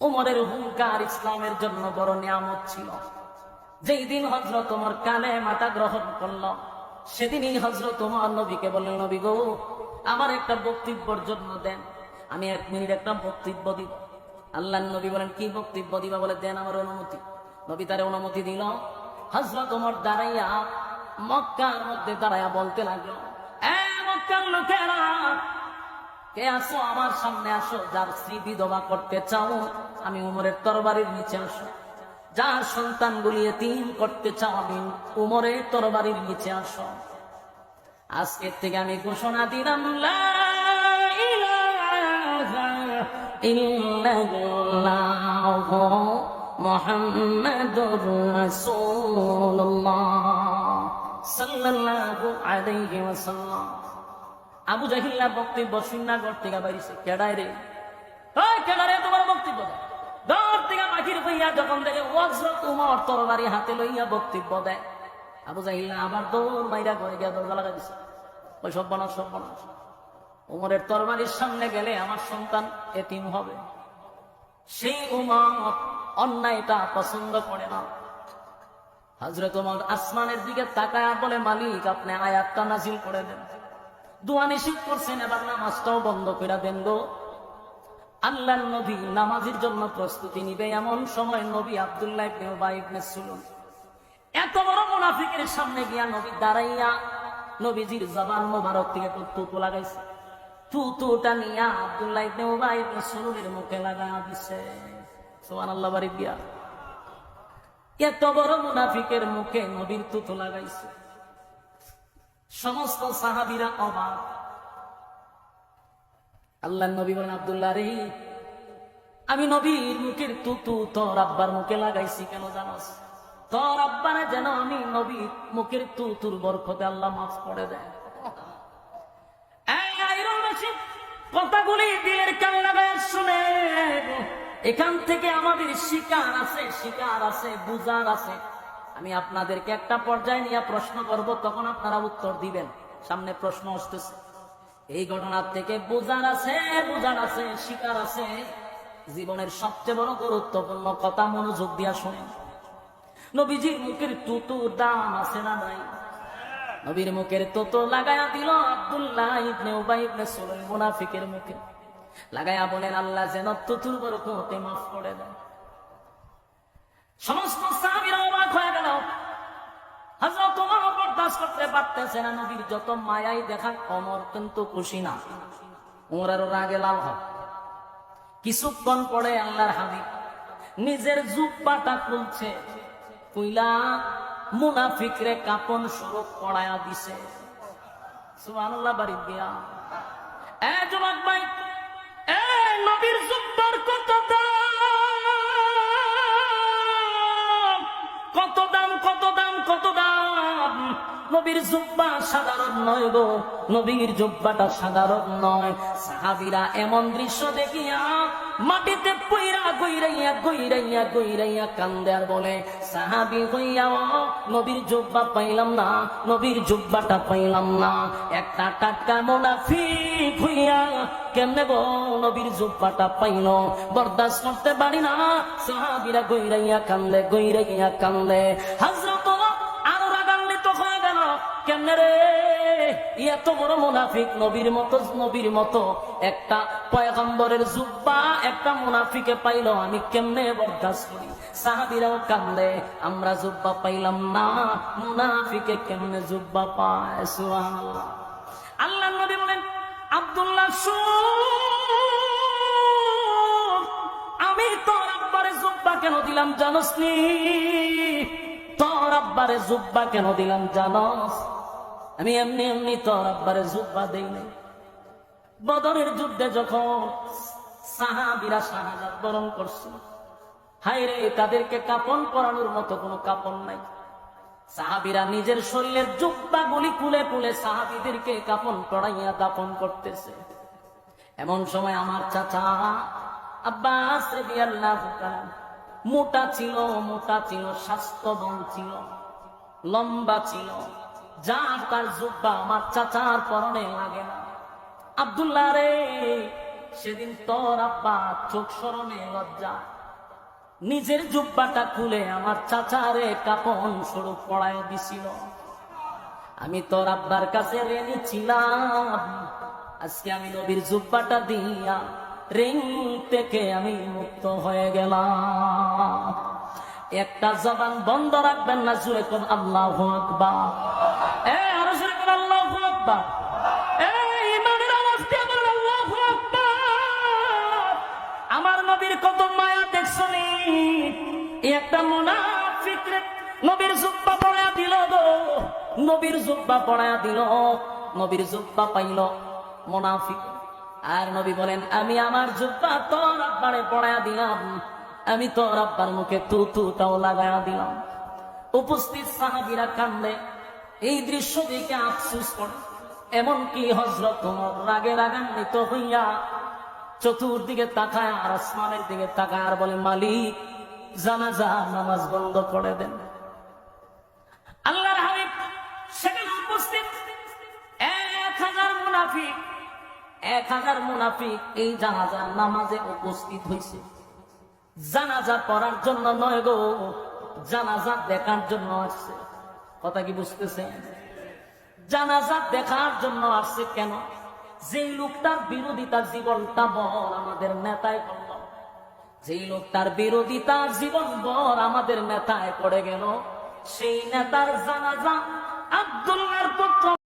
উমরের হুঙ্কার ইসলামের জন্য বড় নিয়ামত ছিল। যেই দিন হজরত তোমার কালে মাতা গ্রহণ করল, সেদিনই হজরত তোমার নবীকে বললেন, নবী গো, আমার একটা বক্তব্যর জন্য দেন। আমি এক মিনিট একটা বক্তব্য দিব। আল্লাহ নবী বলেন, কি বক্তব্য দিবা? বলে, দেন আমার অনুমতি। নবী তার অনুমতি দিল। হজরত তোমার দাঁড়াইয়া মক্কার মধ্যে দাঁড়াইয়া বলতে লাগল কে আসো আমার সামনে আসো, যার স্ত্রী বিধবা করতে চাও, আমি উমরের তরবারির নিচে আসো। যার সন্তান গুলিয়ে তিন করতে চাও, আমি উমরের তরবারির নিচে আসো। আজকের থেকে আমি ঘোষণা দিলাম মুহাম্মাদুর রাসূলুল্লাহ সাল্লাল্লাহু আলাইহি ওয়াসাল্লাম। আবু জাহিল্লা বক্তব্য সুন্নাগর থেকে বাইরেছে। কেডায় রে? কেডারে তোমার বক্তব্য দর থেকে বাকির হইয়া যখন দেখে তরবারি হাতে লইয়া বক্তব্য দেয়। আবু জাহিল্লা আবার দৌড় ঘরে গিয়া দরজা লাগা দিছে। ওই সব বানা সব বানা উমরের তরবারির সামনে গেলে আমার সন্তান এতিম হবে। সেই উমর অন্যায়টা পছন্দ করে না। হজরত উমর আসমানের দিকে তাকায় বলে, মালিক, আপনি আয়াতটা নাজিল করে দেন। দোয়া নিষেধ করছেন, এবার নামাজটাও বন্ধ করে দেন গো। আল্লাহ নবী নামাজের জন্য প্রস্তুতি নিবে এমন সময় নবী আবদুল্লাহ এত বড় মুনাফিকের সামনে গিয়া নবী দাঁড়াইয়া নবীজির জবান মোবারক থেকে তুতু লাগাইছে। তুতুটা নিয়া আবদুল্লাহ ইবনে উবাই ইবনে সুলুমের মুখে লাগা দিছে। সুবহানাল্লাহ বাড়ি দিয়া। এত বড় মুনাফিকের মুখে নবীর তুতু লাগাইছে। সমস্ত সাহাবিরা অবাক। আল্লাহ নবী বলেন, আবদুল্লাহ রে, আমি নবীর মুখের তুতু তোর আব্বার মুখে লাগাইছি কেন জানাস? তোর আব্বারে যেন আমি নবীর মুখের তুতুর বরকতে আল্লাহ মাফ করে দেয় কথাগুলি দিলের কান লাগায় শুনে, এখান থেকে আমাদের শিকার আছে শিকার আছে বুজার আছে। আমি আপনাদেরকে একটা পর্যায়ে নিয়ে প্রশ্ন করব, তখন আপনারা উত্তর দিবেন। সামনে প্রশ্ন আসতেছে। এই ঘটনার থেকে বোঝার আছে বোঝার আছে, শিকার আছে। জীবনের সবচেয়ে বড় গুরুত্বপূর্ণ কথা মনোযোগ দিয়া শুনেন। নবীজির মুখের তুতু দাম আছে না নাই? নবীর মুখের তোতো লাগায়া দিল আব্দুল্লাহ ইবনে উবাই ইবনে সুলাইম মুনাফিকের মুখে। লাগায়া বলেন, আল্লাহ যেন তুতুর বরকতে মাফ করে দেয় সমস্ত সাহাবীরা অবাক হয়ে গেল হযরত ওমর বরদাস্ত করতে পারতেছে না নবীর যত মায়াই অমর কিন্তু খুশি না। ওমরের রাগে লাল হয়। কিছুক্ষণ পরে আল্লাহর নিজের জুব্বাটা খুলছে, কইলা, মুনাফিকরে কাপন স্বরূপ পড়ায়া দিছে। সুবহানাল্লাহ, বাড়ি গিয়া, এ যুবক ভাই, এ নবীর জুব্বার কত দাম কত দাম কত দাম? নবীর জুব্বা সাধারণ নয় গো। নবীর জুব্বাটা সাধারণ নয়। সাহাবিরা এমন দৃশ্য দেখিয়া মাটিতে পইরা গইরাইয়া গইরাইয়া গইরাইয়া কান্দে আর বলে সাহাবি হইয়াও নবীর জুব্বা পাইলাম না, নবীর জুব্বাটা পাইলাম না। একটা টাটকা মোনাফিক হইয়া কেমনে গো নবীর জুব্বাটা পাইল? বরদাস্ত করতে পারি না। সাহাবিরা গইরাইয়া কান্দে গইরাইয়া কান্দে। হাজরত আরও রাগান্বিত হয়ে গেল। কেমনে রে? এত বড় মুনাফিক নবীর মতো নবীর মতো। একটা পয়গম্বরের জুব্বা একটা মুনাফিকে পাইল, আমি কেমনে বরদাস্ত করি? সাহাবিরাও কান্দে, আমরা জুব্বা পাইলাম না। মুনাফিকে কেমনে জুব্বা পায়? আল্লাহ নবী বলেন, আব্দুল্লাহ আমি তোর আব্বারে জুব্বা কেন দিলাম জানোস নি তোর আব্বারে জুব্বা কেন দিলাম জানস? আমি এমনি এমনি তোর আব্বারে জুব্বা দেই নাই। বদরের যুদ্ধে যখন সাহাবিরা শাহাদাত বরণ করছে হায় রে তাদেরকে কাপন পরানোর মতো কোনো কাপন নাই। সাহাবিরা নিজের শরীরের জুব্বা গুলি কুলে কুলে সাহাবিদেরকে কাপন পড়াইয়া দাপন করতেছে। এমন সময় আমার চাচা আব্বাস মোটা ছিল মোটা ছিল, স্বাস্থ্যবান ছিল, লম্বা ছিল। যার তার জুব্বা আমার চাচার পরনে লাগে না। আব্দুল্লাহ রে, সেদিন তোর আব্বা চোখ সরমে লজ্জা। নিজের জুব্বাটা খুলে আমার চাচারে কাপন স্বরূপ পড়ায় দিছিল। আমি তোর আব্বার কাছে রেনি ছিলাম। আজকে আমি নবীর জুব্বাটা দিয়া রিং থেকে আমি মুক্ত হয়ে গেলাম। একটা জবান বন্ধ রাখবেন না জুড়ে কোন, আল্লাহ আকবার এ আরও জুড়ে কোন আল্লাহ আকবার। আমার নবীর কত মায়া দেখছনি। এই একটা মুনাফিক নবীর জুব্বা পড়ায়া দিল গো। নবীর জুব্বা পড়ায়া দিল, নবীর জুব্বা পাইল। মুনাফিক। আর নবী বলেন, আমি আমার জুব্বা তোর আব্বারে পড়ায়া দিলাম। আমি তোর আব্বার মুখে তু তুটাও লাগায়া দিলাম। উপস্থিত সাহাবিরা কান্দে। এই দৃশ্য দেখে আফসুস করে। এমনকি হজরত রাগে রাগান্বিত হইয়া চতুর্দিকে তাকায় আর আসমানের দিকে তাকায় আর বলে, মালিক, জানাজা, নামাজ বন্ধ করে দেন। আল্লাহর সেখানে উপস্থিত। এক হাজার মুনাফিক, এক হাজার মুনাফিক এই জানাজার নামাজে উপস্থিত হয়েছে জানাজা পড়ার জন্য নয় গো, জানাজা দেখার জন্য আসছে। কথা কি বুঝতেছেন? জানাজা দেখার জন্য আসছে কেন? যে লোকটার বিরোধিতা জীবনটা বল আমাদের নেতায় করল যে লোকটার বিরোধিতা জীবন বর আমাদের নেতায় পড়ে গেল। সেই নেতার জানাজা আব্দুল্লাহর